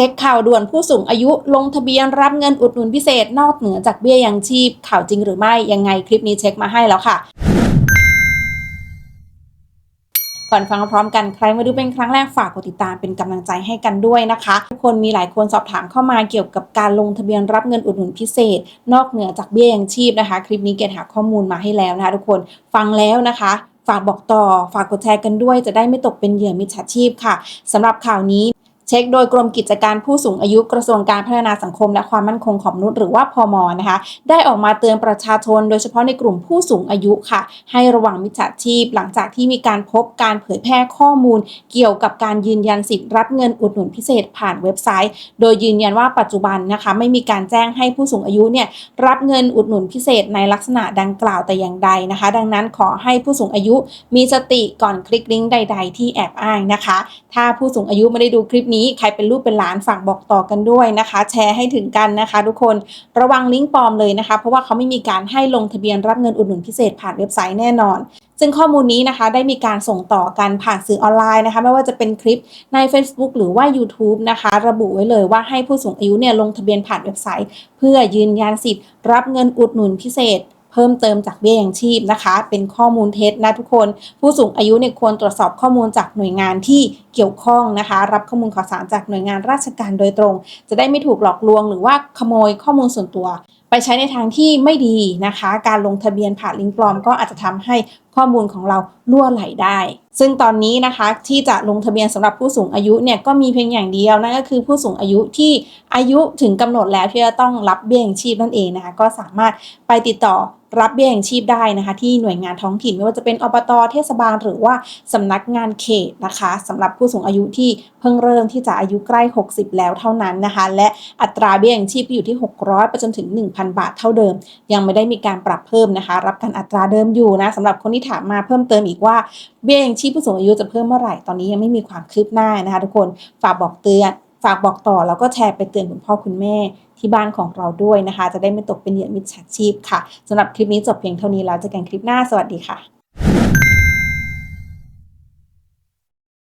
เช็คข่าวด่วนผู้สูงอายุลงทะเบียนรับเงินอุดหนุนพิเศษนอกเหนือจากเบี้ยยังชีพ ข่าวจริงหรือไม่ยังไงคลิปนี้เช็คมาให้แล้วค่ะ ก่อนฟังพร้อมกันใครมาดูเป็นครั้งแรกฝากกดติดตามเป็นกำลังใจให้กันด้วยนะคะทุกคนมีหลายคนสอบถามเข้ามาเกี่ยวกับการลงทะเบียนรับเงินอุดหนุนพิเศษ นอกเหนือจากเบี้ยยังชีพนะคะ คลิปนี้เกดหาข้อมูลมาให้แล้วนะคะ ทุกคนฟังแล้วนะคะฝากบอกต่อ ฝากกดแชร์กันด้วย จะได้ไม่ตกเป็นเหยื่อมิจฉาชีพค่ะสำหรับข่าวนี้ เช็คโดยกรมกิจการผู้สูงอายุกระทรวงการพัฒนาสังคม และความมั่นคงของมนุษย์หรือว่าพมนะคะ ได้ออกมาเตือนประชาชน โดยเฉพาะในกลุ่มผู้สูงอายุค่ะ ให้ระวังมิจฉาชีพ หลังจากที่มีการพบการเผยแพร่ข้อมูล เกี่ยวกับการยืนยันสิทธิ์รับเงินอุดหนุนพิเศษผ่านเว็บไซต์ โดยยืนยันว่าปัจจุบันนะคะไม่มีการแจ้งให้ผู้สูงอายุเนี่ยรับเงินอุดหนุนพิเศษในลักษณะดังกล่าวแต่อย่างใดนะคะ ดังนั้นขอให้ผู้สูงอายุมีสติก่อนคลิกลิงก์ใด ๆ ที่แอบอ้างนะคะ ถ้าผู้สูงอายุไม่ได้ดูคลิปนี้ใครเป็นลูกเป็นหลานฝากบอกต่อกันด้วยนะคะ แชร์ให้ถึงกันนะคะ ทุกคนระวังลิงก์ปลอมเลยนะคะ เพราะว่าเขาไม่มีการให้ลงทะเบียนรับเงินอุดหนุนพิเศษผ่านเว็บไซต์แน่นอนซึ่งข้อมูลนี้นะคะได้มีการส่งต่อกันผ่านสื่อออนไลน์นะคะไม่ว่าจะเป็นคลิปใน Facebook หรือว่า YouTube นะคะ ระบุไว้เลยว่าให้ผู้สูงอายุเนี่ยลงทะเบียนผ่านเว็บไซต์ เพื่อยืนยันสิทธิ์ รับเงินอุดหนุนพิเศษ เพิ่มเติมจากเบี้ยยังชีพนะคะ เป็นข้อมูลเท็จนะทุกคน ผู้สูงอายุเนี่ยควรตรวจสอบข้อมูลจากหน่วยงานที่เกี่ยวข้องนะคะ รับข้อมูลข่าวสารจากหน่วยงานราชการโดยตรง จะได้ไม่ถูกหลอกลวงหรือว่าขโมยข้อมูลส่วนตัว ไปใช้ในทางที่ไม่ดีนะคะ การลงทะเบียนผ่านลิงก์ปลอมก็อาจจะทำให้ข้อมูลของเราล่วไหลได้ ซึ่งตอนนี้นะคะที่จะลงทะเบียนสำหรับผู้สูงอายุเนี่ยก็มีเพียงอย่างเดียวนั่นก็คือผู้สูงอายุที่อายุถึงกำหนดแล้วที่จะต้องรับเบี้ยยังชีพนั่นเองนะคะก็สามารถไปติดต่อรับเบี้ยยังชีพได้นะคะ ที่หน่วยงานท้องถิ่นไม่ว่าจะเป็นอบตเทศบาลหรือว่าสำนักงานเขตนะคะสำหรับผู้สูงอายุที่เพิ่งเริ่มที่จะอายุใกล้ 60 แล้วเท่านั้นนะคะ และอัตราเบี้ยยังชีพอยู่ที่ 600ไปจนถึง 1,000 บาทเท่าเดิม ยังไม่ได้มีการปรับเพิ่มนะคะ รับการอัตราเดิมอยู่นะสำหรับคนที่ถามมาเพิ่มเติมอีกว่าเบี้ยยังชีพผู้สูงอายุจะเพิ่มเมื่อไหร่ตอนนี้ยังไม่มีความคืบหน้านะคะทุกคนฝากบอกเตือนฝากบอกต่อแล้วก็แชร์ไปเตือนคุณพ่อคุณแม่ที่บ้านของเราด้วยนะคะ จะได้ไม่ตกเป็นเหยื่อมิจฉาชีพค่ะสำหรับคลิปนี้จบเพียงเท่านี้แล้วเจอกันคลิปหน้าสวัสดีค่ะ